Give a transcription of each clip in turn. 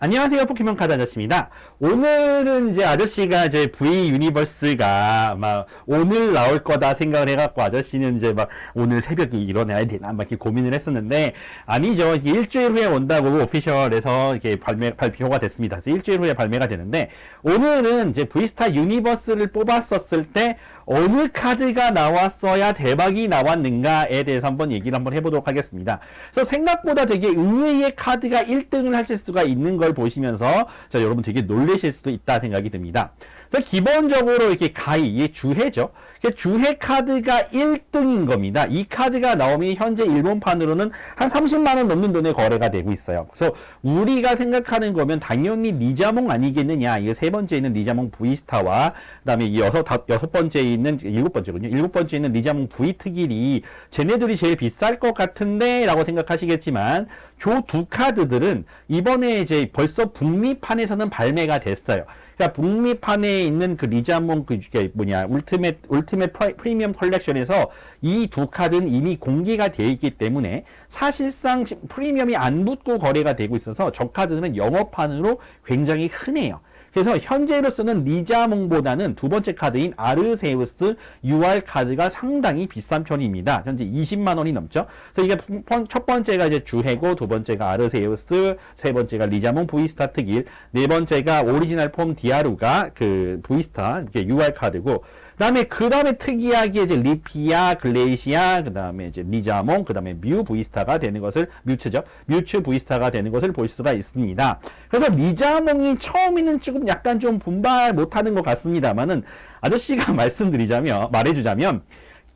안녕하세요 포켓몬 카드 아저씨입니다. 오늘은 이제 아저씨가 이제 V 유니버스가 막 오늘 나올 거다 생각을 해갖고 아저씨는 이제 막 오늘 새벽에 일어나야 되나 막 이렇게 고민을 했었는데 아니죠. 일주일 후에 온다고 오피셜에서 이렇게 발매 발표가 됐습니다. 그래서 일주일 후에 발매가 되는데 오늘은 이제 V스타 유니버스를 뽑았었을 때 어느 카드가 나왔어야 대박이 나왔는가에 대해서 한번 얘기를 한번 해보도록 하겠습니다. 그래서 생각보다 되게 의외의 카드가 1등을 하실 수가 있는 걸 보시면서 자, 여러분 되게 놀라실 수도 있다 생각이 듭니다. 그래서 기본적으로 이렇게 가이, 이게 주해죠. 주해 카드가 1등인 겁니다. 이 카드가 나오면 현재 일본판으로는 한 30만원 넘는 돈에 거래가 되고 있어요. 그래서 우리가 생각하는 거면 당연히 리자몽 아니겠느냐. 이게 세 번째 있는 리자몽 V스타와 그 다음에 이 여섯, 다, 여섯 번째 있는, 일곱 번째군요. 일곱 번째 있는 리자몽 V 특일이 쟤네들이 제일 비쌀 것 같은데 라고 생각하시겠지만 저두 카드들은 이번에 이제 벌써 북미판에서는 발매가 됐어요. 그러니까 북미판에 있는 그 리자몽 그 뭐냐 울티메 울티메 프리- 프리미엄 컬렉션에서 이 두 카드는 이미 공개가 되어 있기 때문에 사실상 지- 프리미엄이 안 붙고 거래가 되고 있어서 저 카드는 영업판으로 굉장히 흔해요. 그래서 현재로서는 리자몽보다는 두 번째 카드인 아르세우스 UR 카드가 상당히 비싼 편입니다. 현재 20만 원이 넘죠. 그래서 이게 번- 첫 번째가 이제 주해고, 두 번째가 아르세우스, 세 번째가 리자몽 V스타 특일, 네 번째가 오리지널 폼 디아루가 그 V스타 이게 UR 카드고, 그 다음에 그 다음에 특이하게 이제 리피아, 글레이시아, 그 다음에 이제 리자몽, 그 다음에 뮤 V스타가 되는 것을 뮤츠죠. 뮤츠 V스타가 되는 것을 볼 수가 있습니다. 그래서 리자몽이 처음에는 조금 약간 좀 분발 못하는 것 같습니다만은 아저씨가 말씀드리자면 말해주자면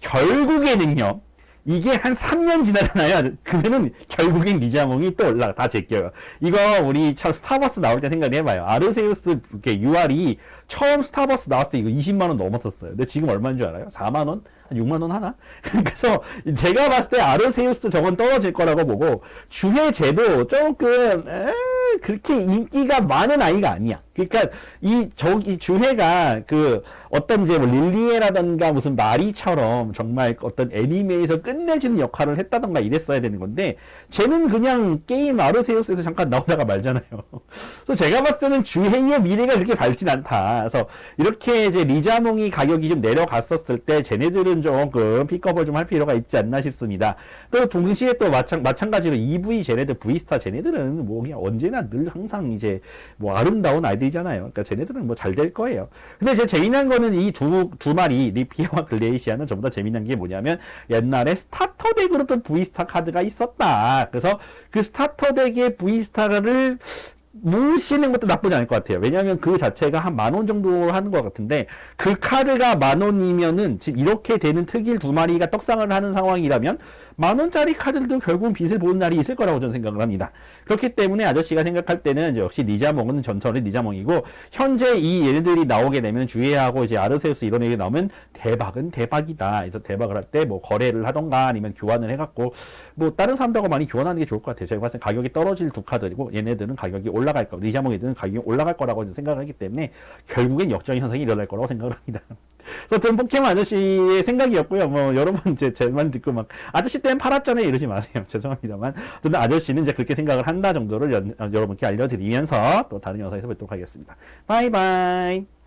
결국에는요. 이게 한 3년 지나잖아요. 그러면은 결국엔 리자몽이 또 올라가 다 제껴요. 이거 우리 참 스타버스 나올 때 생각해봐요. 아르세우스 UR이 처음 스타버스 나왔을 때 이거 20만 원 넘었었어요. 근데 지금 얼마인 줄 알아요? 4만 원? 한 6만 원 하나? 그래서 제가 봤을 때 아르세우스 저건 떨어질 거라고 보고 주해제도 조금 에, 그렇게 인기가 많은 아이가 아니야. 그러니까 이 저기 주해가 그 어떤 이제 뭐 릴리에라던가 무슨 마리처럼 정말 어떤 애니메에서 끝내주는 역할을 했다던가 이랬어야 되는 건데 쟤는 그냥 게임 아르세우스에서 잠깐 나오다가 말잖아요. 그래서 제가 봤을 때는 주해의 미래가 그렇게 밝진 않다. 그래서 이렇게 이제 리자몽이 가격이 좀 내려갔었을 때 쟤네들은 조금 픽업을 좀 할 필요가 있지 않나 싶습니다. 또 동시에 또 마찬, 마찬가지로 EV 쟤네들 V스타 쟤네들은 뭐 그냥 언제나 늘 항상 이제 뭐 아름다운 아이들이잖아요. 그러니까 쟤네들은 뭐 잘 될 거예요. 근데 제 재미난 거는 이 두 두 마리 리피아와 글레이시아는 전부 다 재미난 게 뭐냐면 옛날에 스타터 덱으로 또 V스타 카드가 있었다. 그래서 그 스타터 덱의 V스타를 모시는 것도 나쁘지 않을 것 같아요. 왜냐하면 그 자체가 한 만 원 정도 하는 것 같은데 그 카드가 만 원이면은 지금 이렇게 되는 특일 두 마리가 떡상을 하는 상황이라면 만 원짜리 카드들도 결국은 빚을 보는 날이 있을 거라고 저는 생각을 합니다. 그렇기 때문에 아저씨가 생각할 때는 이제 역시 리자몽은 전설의 리자몽이고 현재 이 얘네들이 나오게 되면 주의하고 이제 아르세우스 이런 애들이 나오면 대박은 대박이다. 그래서 대박을 할 때 뭐 거래를 하던가 아니면 교환을 해갖고 뭐 다른 사람들하고 많이 교환하는 게 좋을 것 같아요. 제가 봤을 때 가격이 떨어질 두 카드이고 얘네들은 가격이 올라 갈 거, 리자몽 애들은 가격이 올라갈 거라고 저는 생각을 하기 때문에 결국엔 역전 현상이 일어날 거라고 생각을 합니다. 그래서 포켓몬 아저씨의 생각이었고요. 뭐 여러분 제제말 듣고 막 아저씨 때는 팔았잖아요 이러지 마세요. 죄송합니다만 저는 아저씨는 이제 그렇게 생각을 한다 정도를 연- 어, 여러분께 알려드리면서 또 다른 영상에서 뵙도록 하겠습니다. 바이바이.